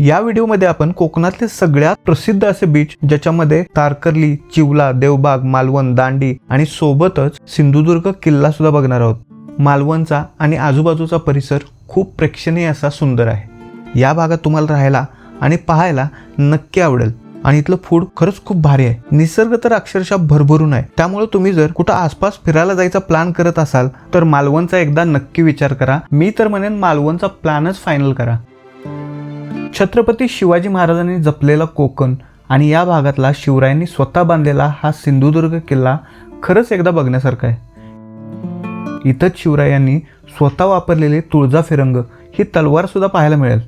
या व्हिडिओमध्ये आपण कोकणातले सगळ्यात प्रसिद्ध असे बीच ज्याच्यामध्ये तारकर्ली चिवला देवबाग मालवण दांडी आणि सोबतच सिंधुदुर्ग किल्ला सुद्धा बघणार आहोत. मालवणचा आणि आजूबाजूचा परिसर खूप प्रेक्षणीय असा सुंदर आहे. या भागात तुम्हाला राहायला आणि पाहायला नक्की आवडेल. आणि इथलं फूड खरंच खूप भारी आहे. निसर्ग तर अक्षरशः भरभरून आहे. त्यामुळे तुम्ही जर कुठं आसपास फिरायला जायचा प्लॅन करत असाल तर मालवणचा एकदा नक्की विचार करा. मी तर म्हणेन मालवणचा प्लॅनच फायनल करा. छत्रपती शिवाजी महाराजांनी जपलेला कोकण आणि या भागातला शिवरायांनी स्वतः बांधलेला हा सिंधुदुर्ग किल्ला खरंच एकदा बघण्यासारखा आहे. इथंच शिवरायांनी स्वतः वापरलेली तुळजा फिरंग ही तलवार सुद्धा पाहायला मिळेल.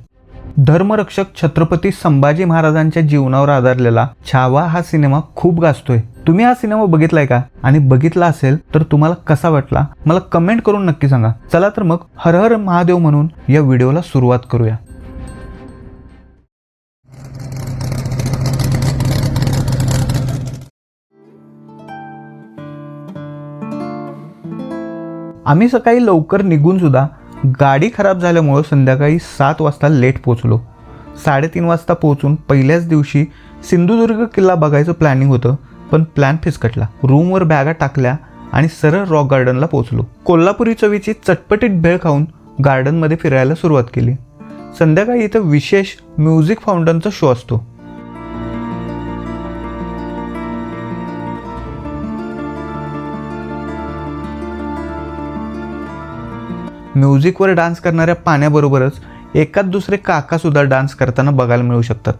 धर्मरक्षक छत्रपती संभाजी महाराजांच्या जीवनावर आधारलेला छावा हा सिनेमा खूप गाजतोय. तुम्ही हा सिनेमा बघितलाय का? आणि बघितला असेल तर तुम्हाला कसा वाटला? मला कमेंट करून नक्की सांगा. चला तर मग हर हर महादेव म्हणून या व्हिडिओला सुरुवात करूया. आम्ही सकाळी लवकर निघून सुद्धा गाडी खराब झाल्यामुळं संध्याकाळी सात वाजता लेट पोचलो साडेतीन वाजता पोहोचून पहिल्याच दिवशी सिंधुदुर्ग किल्ला बघायचं प्लॅनिंग होतं पण प्लॅन फिसकटला. रूमवर बॅगा टाकल्या आणि सरळ रॉक गार्डनला पोहोचलो. कोल्हापुरी चवीची चटपटीत भेळ खाऊन गार्डनमध्ये फिरायला सुरुवात केली. संध्याकाळी इथं विशेष म्युझिक फाउंटनचा शो असतो. म्युझिकवर डान्स करणाऱ्या पाण्याबरोबरच एकाच दुसरे काकासुद्धा डान्स करताना बघायला मिळू शकतात.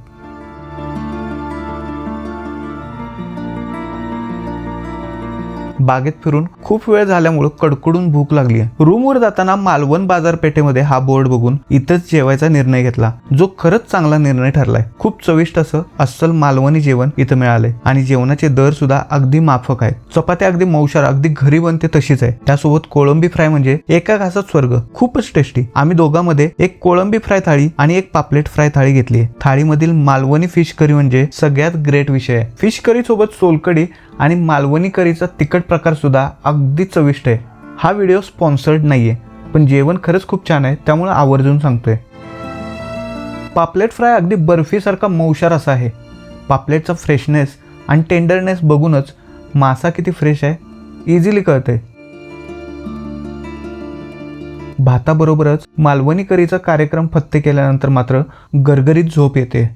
बागेत फिरून खूप वेळ झाल्यामुळं कडकडून भूक लागली रूमवर जाताना मालवण बाजारपेठेमध्ये हा बोर्ड बघून इथंच जेवायचा निर्णय घेतला. जो खरंच चांगला निर्णय ठरलाय. खूप चविष्ट असं अस्सल मालवणी जेवण इथं मिळालंय. आणि जेवणाचे दर सुद्धा अगदी माफक आहेत. चपात्या अगदी मौशार अगदी घरी बनते तशीच आहे. त्यासोबत कोळंबी फ्राय म्हणजे एका घासात स्वर्ग. खूपच टेस्टी. आम्ही दोघांमध्ये एक कोळंबी फ्राय थाळी आणि एक पापलेट फ्राय थाळी घेतली थाळीमधील मालवणी फिश करी म्हणजे सगळ्यात ग्रेट विषय आहे. फिश करी सोबत सोलकडी आणि मालवणी करीचा तिखट प्रकारसुद्धा अगदी चविष्ट आहे. हा व्हिडिओ स्पॉन्सर्ड नाही आहे पण जेवण खरंच खूप छान आहे त्यामुळे आवर्जून सांगतोय. पापलेट फ्राय अगदी बर्फीसारखा मौशार असा आहे. पापलेटचा फ्रेशनेस आणि टेंडरनेस बघूनच मासा किती फ्रेश आहे इझिली कळते भाताबरोबरच मालवणी करीचा कार्यक्रम फत्ते केल्यानंतर मात्र गरगरीत झोप येते.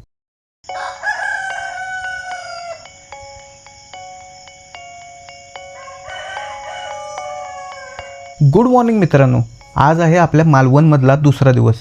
गुड मॉर्निंग मित्रांनो. आज आहे आपल्या मालवणमधला दुसरा दिवस.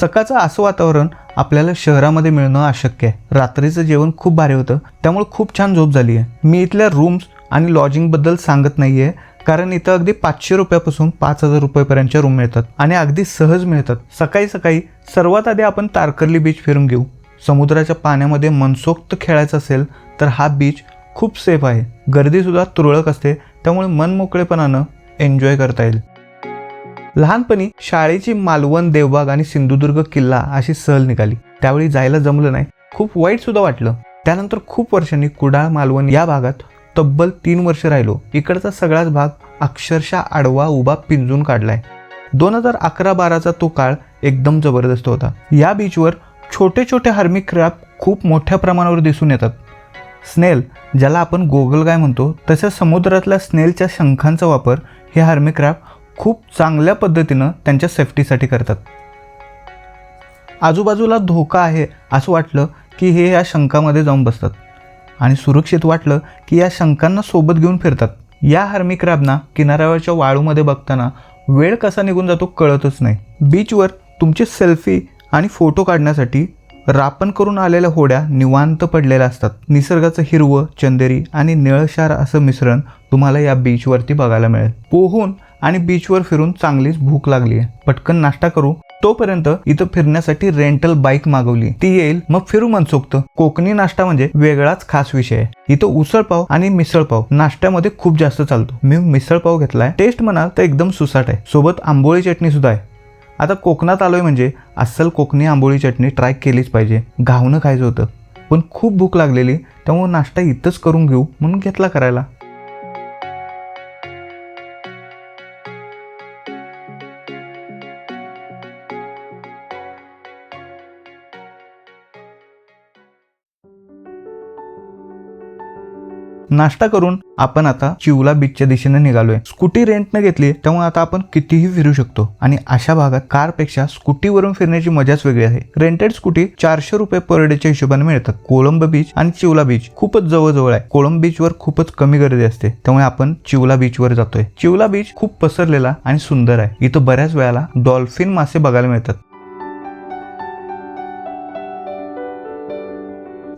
सकाळचं असं वातावरण आपल्याला शहरामध्ये मिळणं अशक्य आहे. रात्रीचं जेवण खूप भारी होतं. त्यामुळे खूप छान झोप झाली आहे. मी इथल्या रूम्स आणि लॉजिंगबद्दल सांगत नाही आहे कारण इथं अगदी पाचशे रुपयापासून पाच हजार रुपयेपर्यंतच्या रूम मिळतात आणि अगदी सहज मिळतात. सकाळी सकाळी सर्वात आधी आपण तारकर्ली बीच फिरून घेऊ. समुद्राच्या पाण्यामध्ये मनसोक्त खेळायचं असेल तर हा बीच खूप सेफ आहे. गर्दीसुद्धा तुरळक असते. त्यामुळे मन मोकळेपणानं एन्जॉय करता येईल. लहानपणी शाळेची मालवण देवबाग आणि सिंधुदुर्ग किल्ला अशी सहल निघाली. त्यावेळी जायला जमलं नाही. खूप वाईट सुद्धा वाटलं. त्यानंतर खूप वर्षांनी कुडाळ मालवण या भागात तब्बल तीन वर्ष राहिलो. इकडचा सगळाच भाग अक्षरशः आडवा उभा पिंजून काढलाय. दोन हजार अकरा बाराचा तो काळ एकदम जबरदस्त होता. या बीचवर छोटे छोटे हार्मिक क्रॅब खूप मोठ्या प्रमाणावर दिसून येतात. स्नेल ज्याला आपण गोगलगाय म्हणतो तसेच समुद्रातल्या स्नेलच्या शंखांचा वापर हे हार्मिक क्रॅब खूप चांगल्या पद्धतीनं त्यांच्या सेफ्टीसाठी करतात. आजूबाजूला धोका आहे असं वाटलं की हे या शंकामध्ये जाऊन बसतात. आणि सुरक्षित वाटलं की या शंकांना सोबत घेऊन फिरतात. या हार्मिक क्रॅबना किनाऱ्यावरच्या वाळूमध्ये बघताना वेळ कसा निघून जातो कळतच नाही. बीचवर तुमची सेल्फी आणि फोटो काढण्यासाठी रापण करून आलेल्या होड्या निवांत पडलेल्या असतात. निसर्गाचं हिरवं चंदेरी आणि निळशार असं मिश्रण तुम्हाला या बीचवरती बघायला मिळेल. पोहून आणि बीचवर फिरून चांगलीच भूक लागली आहे. पटकन नाश्ता करू. तोपर्यंत इथं फिरण्यासाठी रेंटल बाईक मागवली. ती येईल मग फिरू मनसोक्त. कोकणी नाश्ता म्हणजे वेगळाच खास विषय आहे. इथं उसळपाव आणि मिसळपाव नाश्त्यामध्ये खूप जास्त चालतो. मी मिसळपाव घेतलाय. टेस्ट म्हणाल तर एकदम सुसाट आहे. सोबत आंबोळी चटणी सुद्धा आहे. आता कोकणात आलोय म्हणजे अस्सल कोकणी आंबोळी चटणी ट्राय केलीच पाहिजे. घावणं खायचं होतं. पण खूप भूक लागलेली त्यामुळे नाश्ता इथंच करून घेऊ म्हणून घेतला करायला. नाश्ता करून आपण आता चिवला बीचच्या दिशेने निघालोय. स्कूटी रेंटने घेतली त्यामुळे आता आपण कितीही फिरू शकतो. आणि अशा भागात कारपेक्षा स्कूटीवरून फिरण्याची मजाच वेगळी आहे. रेंटेड स्कूटी चारशे रुपये पर डेच्या हिशोबाने मिळतात. कोळंब बीच आणि चिवला बीच खूपच जवळजवळ आहे. कोळंब बीचवर खूपच कमी गर्दी असते. त्यामुळे आपण चिवला बीचवर जातोय. चिवला बीच खूप पसरलेला आणि सुंदर आहे. इथं बऱ्याच वेळाला डॉल्फिन मासे बघायला मिळतात.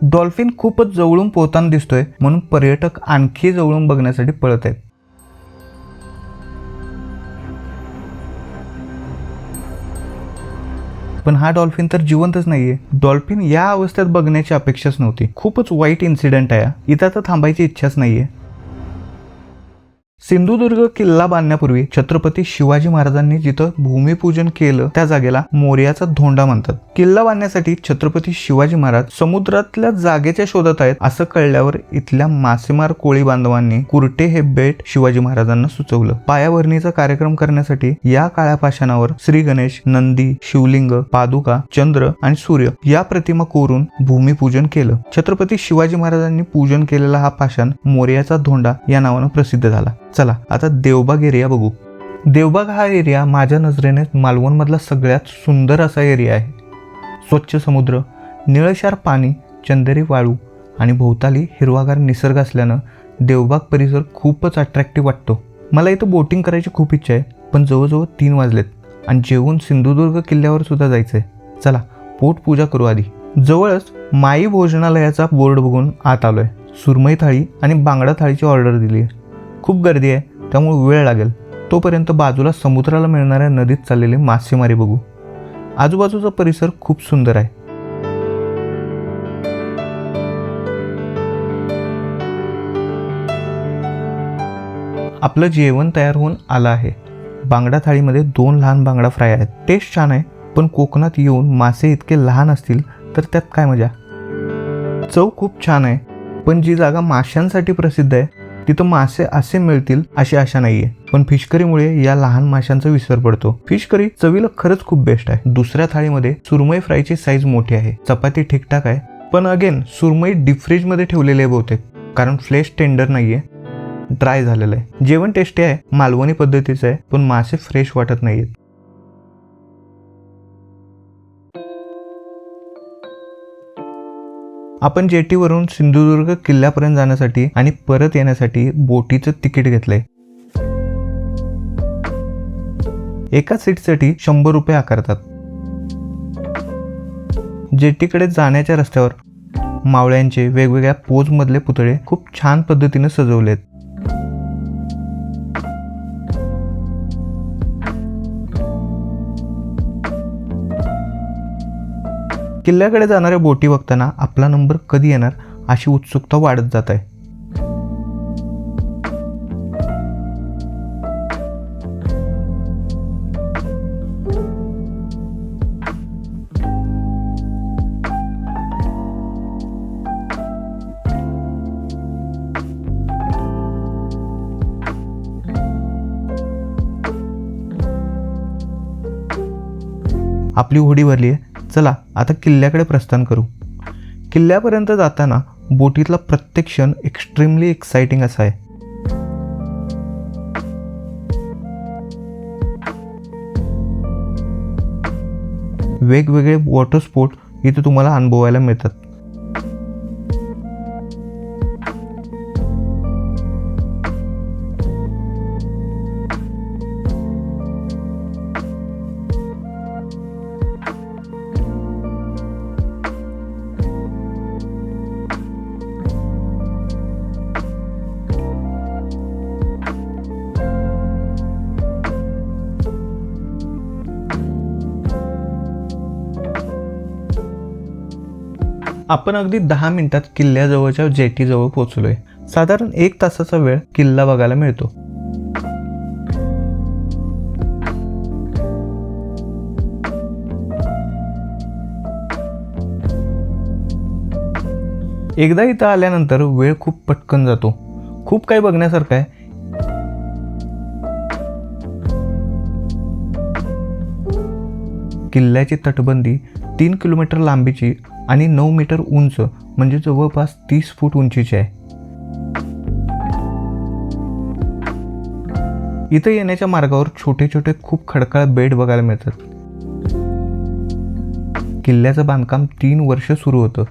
डॉल्फिन खूपच जवळून पोहताना दिसतोय म्हणून पर्यटक आणखी जवळून बघण्यासाठी पळत आहेत. पण हा डॉल्फिन तर जिवंतच नाहीये. डॉल्फिन या अवस्थेत बघण्याची अपेक्षाच नव्हती. खूपच वाईट इन्सिडेंट आहे इथं तर थांबायची इच्छाच नाहीये. सिंधुदुर्ग किल्ला बांधण्यापूर्वी छत्रपती शिवाजी महाराजांनी जिथं भूमिपूजन केलं त्या जागेला मोर्याचा धोंडा म्हणतात. किल्ला बांधण्यासाठी छत्रपती शिवाजी महाराज समुद्रातल्या जागेच्या शोधात आहेत असं कळल्यावर इथल्या मासेमार कोळी बांधवांनी कुर्टे हे बेट शिवाजी महाराजांना सुचवलं. पायाभरणीचा कार्यक्रम करण्यासाठी या काळ्या पाषाणावर श्री गणेश नंदी शिवलिंग पादुका चंद्र आणि सूर्य या प्रतिमा कोरून भूमिपूजन केलं. छत्रपती शिवाजी महाराजांनी पूजन केलेला हा पाषाण मोर्याचा धोंडा या नावानं प्रसिद्ध झाला. चला आता देवबाग एरिया बघू. देवबाग हा एरिया माझ्या नजरेने मालवणमधला सगळ्यात सुंदर असा एरिया आहे. स्वच्छ समुद्र निळशार पाणी चंदेरी वाळू आणि भोवताली हिरवागार निसर्ग असल्यानं देवबाग परिसर खूपच अट्रॅक्टिव्ह वाटतो. मला इथं बोटिंग करायची खूप इच्छा आहे पण जवळजवळ तीन वाजलेत आणि जेवून सिंधुदुर्ग किल्ल्यावर सुद्धा जायचं आहे चला पोट पूजा करू आधी. जवळच माई भोजनालयाचा बोर्ड बघून आत आलोय. सुरमई थाळी आणि बांगडा थाळीची ऑर्डर दिली आहे खूप गर्दी आहे त्यामुळे वेळ लागेल. तोपर्यंत बाजूला समुद्राला मिळणाऱ्या नदीत चाललेली मासेमारी बघू. आजूबाजूचा परिसर खूप सुंदर आहे. आपलं जेवण तयार होऊन आलं आहे. बांगडा थाळीमध्ये दोन लहान बांगडा फ्राय आहेत. टेस्ट छान आहे पण कोकणात येऊन मासे इतके लहान असतील तर त्यात काय मजा? चव खूप छान आहे पण जी जागा माशांसाठी प्रसिद्ध आहे तिथं मासे असे मिळतील अशी आशा नाहीये. पण फिश करीमुळे या लहान माशांचा विसर पडतो. फिश करी चवीला खरंच खूप बेस्ट आहे. दुसऱ्या थाळीमध्ये सुरमई फ्रायची साईज मोठी आहे. चपाती ठीकठाक आहे. पण अगेन सुरमई डीप फ्रीजमध्ये ठेवलेली आहे बहुतेक. कारण फ्लेश टेंडर नाहीये. ड्राय झालेलं आहे. जेवण टेस्टी आहे. मालवणी पद्धतीचं आहे. पण मासे फ्रेश वाटत नाहीयेत. आपण जेटीवरून सिंधुदुर्ग किल्ल्यापर्यंत जाण्यासाठी आणि परत येण्यासाठी बोटीचं तिकीट घेतलंय. एका सीटसाठी शंभर रुपये आकारतात. जेटीकडे जाण्याच्या रस्त्यावर मावळ्यांचे वेगवेगळ्या पोजमधले पुतळे खूप छान पद्धतीने सजवलेत. किल्ल्याकडे जाणाऱ्या बोटी बघताना आपला नंबर कधी येणार अशी उत्सुकता वाढत जात आहे. आपली होडी भरली आहे. चला आता किल्ल्याकडे प्रस्थान करू. किल्ल्यापर्यंत जाताना बोटीतला प्रत्येक क्षण एक्स्ट्रीमली एक्साइटिंग असा आहे. वेगवेगळे वॉटर स्पोर्ट इथे तुम्हाला अनुभवायला मिळतात. आपण अगदी दहा मिनिटात किल्ल्याजवळच्या जेटीजवळ पोहोचलोय. साधारण एक तासाचा वेळ किल्ला बघायला मिळतो. एकदा इथं आल्यानंतर वेळ खूप पटकन जातो. खूप काही बघण्यासारखं आहे. किल्ल्याची तटबंदी तीन किलोमीटर लांबीची आणि नऊ मीटर उंच म्हणजे जवळपास तीस फूट उंचीची आहे. इथं येण्याच्या मार्गावर छोटे छोटे खूप खडकाळ बेड बघायला मिळतात. किल्ल्याचं बांधकाम तीन वर्ष सुरू होतं.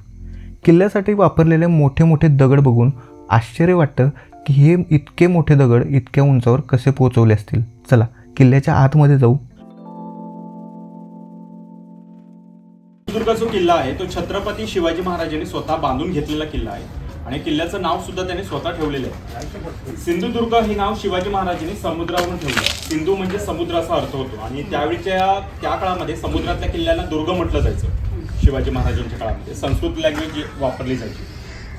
किल्ल्यासाठी वापरलेले मोठे मोठे दगड बघून आश्चर्य वाटतं की हे इतके मोठे दगड इतक्या उंचावर कसे पोचवले असतील. चला किल्ल्याच्या आतमध्ये जाऊ. किल्ला आहे तो छत्रपती शिवाजी महाराजांनी स्वतः बांधून घेतलेला किल्ला आहे. आणि किल्ल्याचं नाव सुद्धा त्यांनी स्वतः ठेवलेलं आहे. सिंधुदुर्ग हे नाव शिवाजी महाराजांनी समुद्रावरून ठेवलं सिंधू म्हणजे समुद्र असा अर्थ होतो. आणि त्यावेळीच्या त्या काळामध्ये समुद्रातल्या किल्ल्याला दुर्ग म्हटलं जायचं. शिवाजी महाराजांच्या काळामध्ये. संस्कृत लँग्वेज वापरली जायची.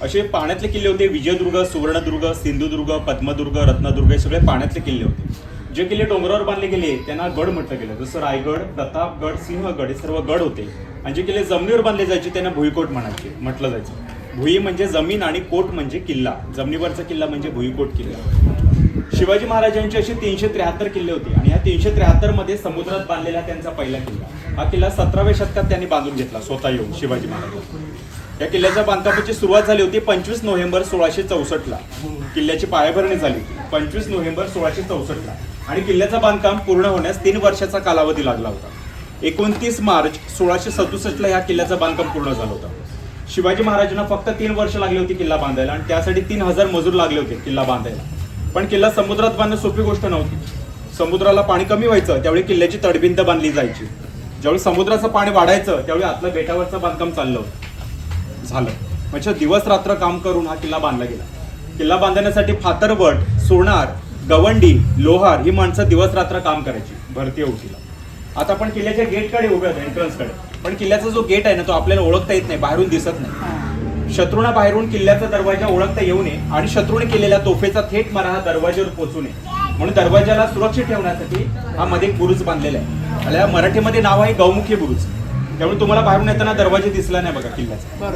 असे पाण्यातले किल्ले होते. विजयदुर्ग सुवर्णदुर्ग सिंधुदुर्ग पद्मदुर्ग रत्नदुर्ग हे सगळे पाण्यातले किल्ले होते. जे किल्ले डोंगरावर बांधले गेले त्यांना गड म्हटलं गेलं. जसं रायगड प्रतापगड सिंहगड हे सर्व गड होते. आणि जे किल्ले जमिनीवर बांधले जायचे त्यांना भुईकोट म्हणायचे म्हटलं जायचं. भुई म्हणजे जमीन आणि कोट म्हणजे किल्ला. जमिनीवरचा किल्ला म्हणजे भुईकोट किल्ला. शिवाजी महाराजांचे असे तीनशे त्र्याहत्तर किल्ले होते. आणि ह्या तीनशे त्र्याहत्तरमध्ये समुद्रात बांधलेला त्यांचा पहिला किल्ला. हा किल्ला सतराव्या शतकात त्यांनी बांधून घेतला स्वतः येऊन शिवाजी महाराज या किल्ल्याच्या बांधकामाची सुरुवात झाली होती पंचवीस नोव्हेंबर सोळाशे चौसष्टला. किल्ल्याची पायाभरणी झाली पंचवीस नोव्हेंबर सोळाशे चौसष्टला. आणि किल्ल्याचं बांधकाम पूर्ण होण्यास तीन वर्षाचा कालावधी लागला होता. एकोणतीस मार्च सोळाशे सदुसष्टला ह्या किल्ल्याचं बांधकाम पूर्ण झालं होतं. शिवाजी महाराजांना फक्त तीन वर्ष लागली होती किल्ला बांधायला आणि त्यासाठी तीन हजार मजूर लागले होते किल्ला बांधायला. पण किल्ला समुद्रात बांधणं सोपी गोष्ट नव्हती. समुद्राला पाणी कमी व्हायचं त्यावेळी किल्ल्याची तडबिंद बांधली जायची. ज्यावेळी समुद्राचं पाणी वाढायचं त्यावेळी आतलं बेटावरचं बांधकाम चाललं होतं. झालं. म्हणजे दिवस रात्र काम करून हा किल्ला बांधला गेला. किल्ला बांधण्यासाठी फातरवट सोनार गवंडी लोहार ही माणसं दिवस रात्र काम करायची भरती ओटीला. आता आपण किल्ल्याच्या गेटकडे उभे आहोत एंट्रन्सकडे पण किल्ल्याचा जो गेट आहे ना तो आपल्याला ओळखता येत नाही बाहेरून दिसत नाही. शत्रूना बाहेरून किल्ल्याचा दरवाजा ओळखता येऊ नये आणि शत्रूने केलेल्या तोफेचा थेट मारा हा दरवाजावर पोहोचू नये. म्हणून दरवाजाला सुरक्षित ठेवण्यासाठी हा मध्ये एक बुरुज बांधलेला आहे. या मराठीमध्ये नाव आहे गौमुखी बुरुज. त्यामुळे तुम्हाला बाहेरून येताना दरवाजे दिसला नाही बघा किल्ल्याचा.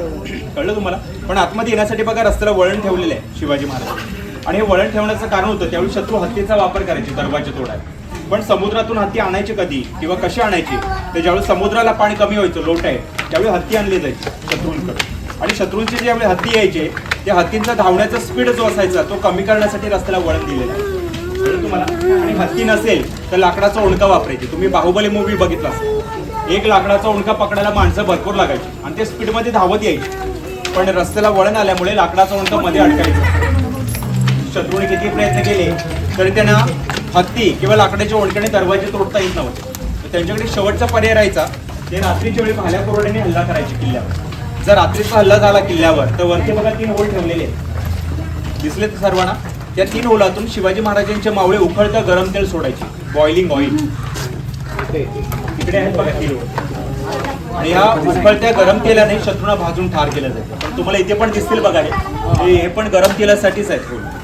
कळलं तुम्हाला? पण आतमध्ये येण्यासाठी बघा रस्त्याला वळण ठेवलेलं आहे शिवाजी महाराज. आणि हे वळण ठेवण्याचं कारण होतं त्यावेळी शत्रू हत्तीचा वापर करायचे दरवाजे तोडायला. पण समुद्रातून हत्ती आणायचे कधी? किंवा कशी आणायची? तर ज्यावेळी समुद्राला पाणी कमी व्हायचं लोट आहे त्यावेळी हत्ती आणली जायची शत्रूंकडे आणि शत्रूंचे ज्यावेळी हत्ती यायचे त्या हत्तींचा धावण्याचा स्पीड जो असायचा तो कमी करण्यासाठी रस्त्याला वळण दिलेला आहे. तुम्हाला आणि हत्ती नसेल तर लाकडाचा ओणका वापरायची. तुम्ही बाहुबली मूवी बघितला असेल. एक लाकडाचा ओणका पकडायला माणसं भरपूर लागायची. आणि ते स्पीडमध्ये धावत यायची. पण रस्त्याला वळण आल्यामुळे लाकडाचा ओणका मध्ये अडकायचा. शत्रूने किती प्रयत्न केले तरी त्यांना हत्ती किंवा लाकडाच्या ओळखीने दरवाजे तोडता येत नव्हते. त्यांच्याकडे शेवटचा पर्याय राहायचा ते रात्रीच्या वेळी भाल्या कोरड्याने हल्ला करायचे किल्ल्यावर. जर रात्रीचा हल्ला झाला किल्ल्यावर तर वरती बघा तीन ओळ ठेवलेले आहेत. दिसले तर सर्वांना? त्या तीन ओलातून शिवाजी महाराजांचे मावळे उखळतं गरम तेल सोडायचे. बॉइलिंग ऑइल तिकडे आहेत बघा तीन ओळ. आणि ह्या उकळत्या गरम तेलाने शत्रूंना भाजून ठार केलं जातं. तुम्हाला इथे पण दिसतील बघा हे. हे पण गरम तेलासाठीच आहेत.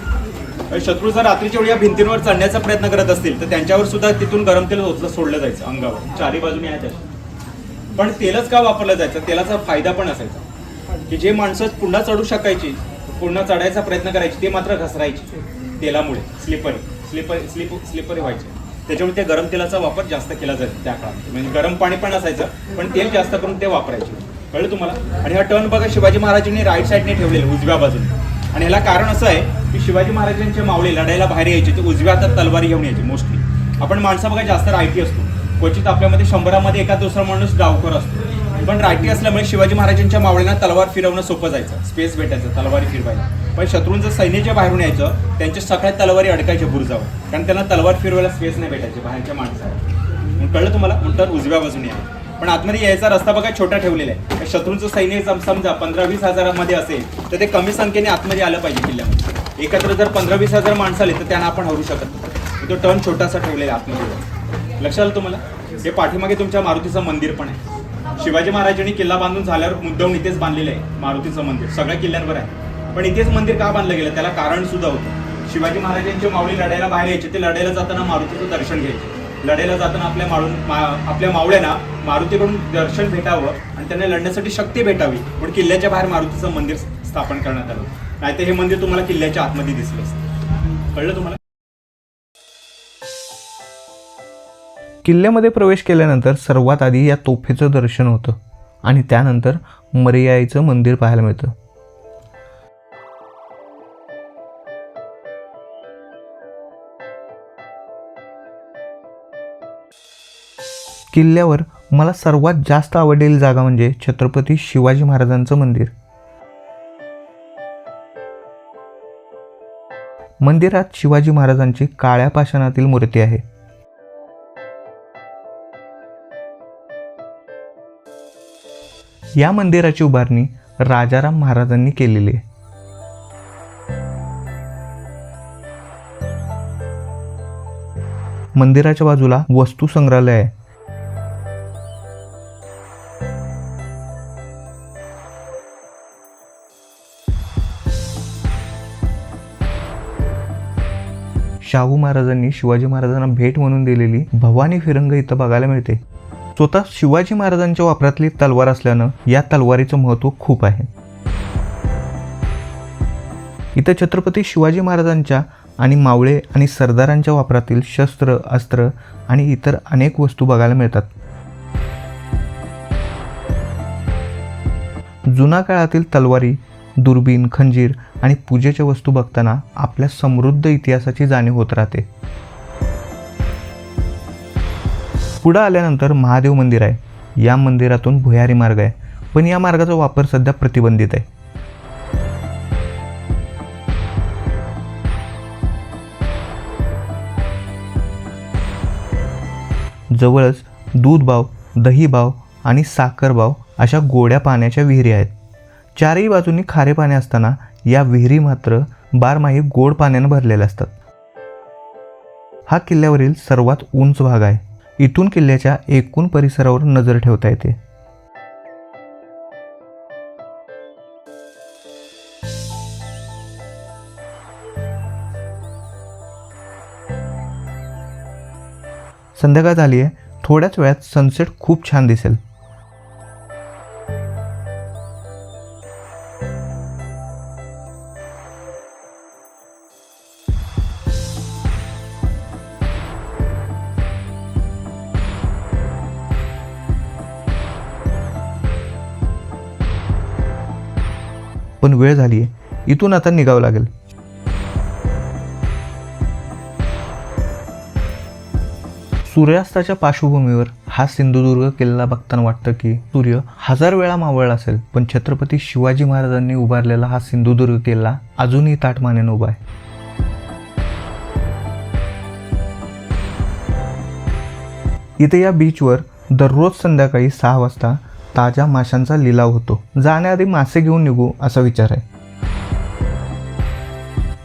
शत्रू जर रात्रीच्या वेळी या भिंतींवर चढण्याचा प्रयत्न करत असतील तर त्यांच्यावर सुद्धा तिथून गरम तेल ओतलं सोडलं जायचं अंगावर. चारी बाजूने आहे त्याच्या पण तेलच का वापरलं जायचं? तेलाचा फायदा पण असायचा. की जे माणसं पुन्हा चढू शकायची पुन्हा चढायचा प्रयत्न करायची ते मात्र घसरायची तेलामुळे. स्लिपर. स्लिपर स्लिप स्लिपरी व्हायचे. त्याच्यामुळे त्या गरम तेलाचा वापर जास्त केला जायचा त्या काळात म्हणजे गरम पाणी पण असायचं पण तेल जास्त करून ते वापरायचे. कळलं तुम्हाला? आणि हा टर्न बघा शिवाजी महाराजांनी राईट साईडने ठेवलेला उजव्या बाजूने. आणि ह्याला कारण असं आहे की शिवाजी महाराजांचे मावळे लढायला बाहेर यायचे ते उजव्या हातात तलवारी घेऊन यायचे मोस्टली. आपण माणसं बघा जास्त रायटी असतो. क्वचित आपल्यामध्ये शंभरामध्ये एका दुसरा माणूस डावकर असतो. पण रायटी असल्यामुळे शिवाजी महाराजांच्या मावळ्यांना तलवार फिरवणं सोपं जायचं. स्पेस भेटायचं तलवारी फिरवायला. पण शत्रूंचं सैन्याच्या बाहेरून यायचं त्यांच्या सगळ्या तलवारी अडकायच्या बुरजावर. कारण त्यांना तलवार फिरवायला स्पेस नाही भेटायचे बाहेरच्या माणसाला कळलं तुम्हाला? म्हणतात उजव्या बाजूने आहे पण आतमध्ये यायचा रस्ता बघा छोटा ठेवलेला आहे. शत्रूंचं सैन्य सम- समजा पंधरा वीस हजारामध्ये असेल तर ते कमी संख्येने आतमध्ये आलं पाहिजे किल्ल्यामध्ये. एकत्र जर पंधरा वीस हजार माणसं आले तर त्यांना आपण हरू शकत नाही. तो टर्न छोटासा ठेवलेला आहे आतमध्ये. लक्षात आलं तुम्हाला? हे पाठीमागे तुमच्या मारुतीचं मंदिर पण आहे. शिवाजी महाराजांनी किल्ला बांधून झाल्यावर मुद्दाम इथेच बांधलेलं आहे मारुतीचं मंदिर. सगळ्या किल्ल्यांवर आहे. पण इथेच मंदिर का बांधलं गेलं? त्याला कारण सुद्धा होतं. शिवाजी महाराजांची माऊली लढायला बाहेर यायची ते लढायला जाताना मारुतीचं दर्शन घ्यायचे. लढायला जाताना आपल्या माळून मा- आपल्या मावळ्यांना मारुतीकडून दर्शन भेटावं आणि त्यांना लढण्यासाठी शक्ती भेटावी म्हणून किल्ल्याच्या बाहेर मारुतीचं मंदिर स्थापन करण्यात आलं. नाहीतर हे मंदिर तुम्हाला किल्ल्याच्या आतमध्ये दिसलं असतं. कळलं तुम्हाला? किल्ल्यामध्ये प्रवेश केल्यानंतर सर्वात आधी या तोफेचं दर्शन होतं आणि त्यानंतर मर्याईचं मंदिर पाहायला मिळतं. किल्ल्यावर मला सर्वात जास्त आवडलेली जागा म्हणजे छत्रपती शिवाजी महाराजांचं मंदिर. मंदिरात शिवाजी महाराजांची काळ्या पाषाणातील मूर्ती आहे. या मंदिराची उभारणी राजाराम महाराजांनी केलेली आहे. मंदिराच्या बाजूला वस्तू संग्रहालय आहे. शाहू महाराजांनी शिवाजी महाराजांना भेट म्हणून दिलेली भवानी फिरंग इथं बघायला मिळते. स्वतः शिवाजी महाराजांच्या वापरातली तलवार असल्यानं या तलवारीचं महत्त्व खूप आहे. इथं छत्रपती शिवाजी महाराजांच्या आणि मावळे आणि सरदारांच्या वापरातील शस्त्र अस्त्र आणि इतर अनेक वस्तू बघायला मिळतात. जुना काळातील तलवारी दुर्बीण खंजीर आणि पूजेच्या वस्तू बघताना आपल्या समृद्ध इतिहासाची जाणीव होत राहते. पुढं आल्यानंतर महादेव मंदिर आहे. या मंदिरातून भुयारी मार्ग आहे. पण या मार्गाचा वापर सध्या प्रतिबंधित आहे. जवळच दूध बाव दही बाव आणि साखरबाव अशा गोड्या पाण्याच्या विहिरी आहेत. चारही बाजूंनी खारे पाणी असताना या विहिरी मात्र बारमाही गोड पाण्यानं भरलेल्या असतात. हा किल्ल्यावरील सर्वात उंच भाग आहे. इथून किल्ल्याच्या एकूण परिसरावर नजर ठेवता येते. संध्याकाळ झाली आहे थोड्याच वेळात सनसेट खूप छान दिसेल. पण वेळ झाली आहे. इथून आता निघावं लागेल. सूर्यास्ताच्या पार्श्वभूमीवर हा सिंधुदुर्ग किल्ला बघताना वाटतं की सूर्य हजार वेळा मावळला असेल पण छत्रपती शिवाजी महाराजांनी उभारलेला हा सिंधुदुर्ग किल्ला अजूनही ताटमानेनं उभा आहे. इथे या बीचवर दररोज संध्याकाळी सहा वाजता ताज्या माशांचा लिलाव होतो. जाण्याआधी मासे घेऊन निघू असा विचार आहे.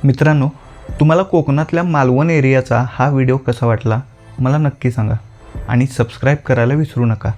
मित्रांनो तुम्हाला कोकणातल्या मालवण एरियाचा हा व्हिडिओ कसा वाटला? मला नक्की सांगा. आणि सबस्क्राईब करायला विसरू नका.